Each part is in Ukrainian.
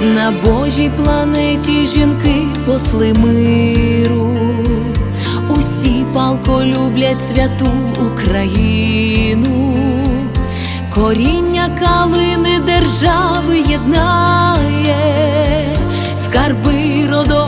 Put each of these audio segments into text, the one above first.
На Божій планеті жінки посли миру, усі палко люблять святу Україну, коріння калини держави єднає, скарби родоводу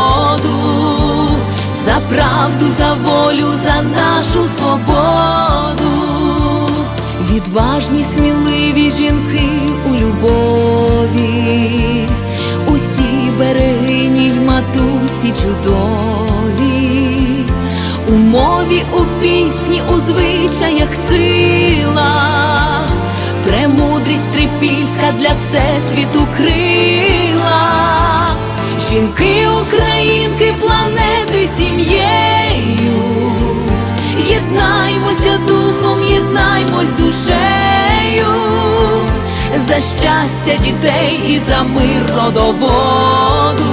за правду, за волю, за нашу свободу, відважні, сміливі жінки у любові, усі берегині й матусі чудові, у мові, у пісні, у звичаях сила. Премудрість трипільська для всесвіту крила, жінки, українки, єднаймося духом, єднаймось душею, за щастя дітей і за мир родоводу,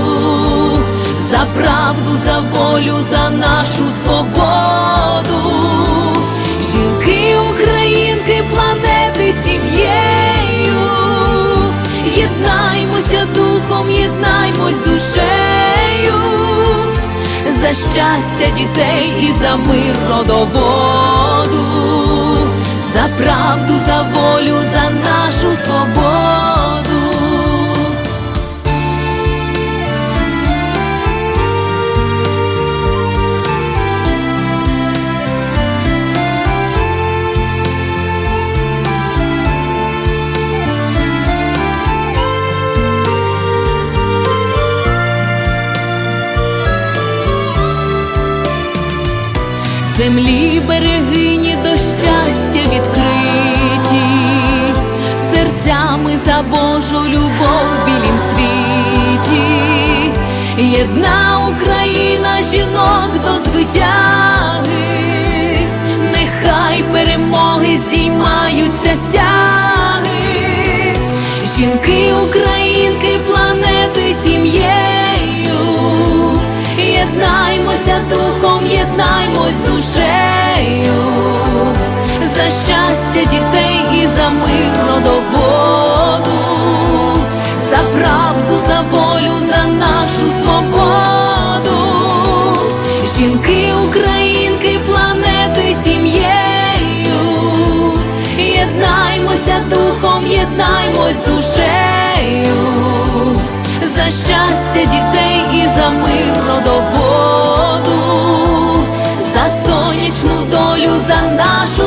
за правду, за волю, за нашу свободу, за щастя дітей і за мир родоводу, за правду, за волю, за землі берегині до щастя відкриті, серцями за Божу любов в білім світі, єдна Україна жінок до звитяги, нехай перемоги здіймаються стяги, жінки, українки, планети сім'єю. Єднаймося духом, єднаймось щастя дітей і за мир родоводу, за правду, за волю, за нашу свободу, жінки, українки, планети сім'єю, єднаймося духом, єднаймось душею. За щастя дітей і за мир родоводу, за сонячну долю, за нашу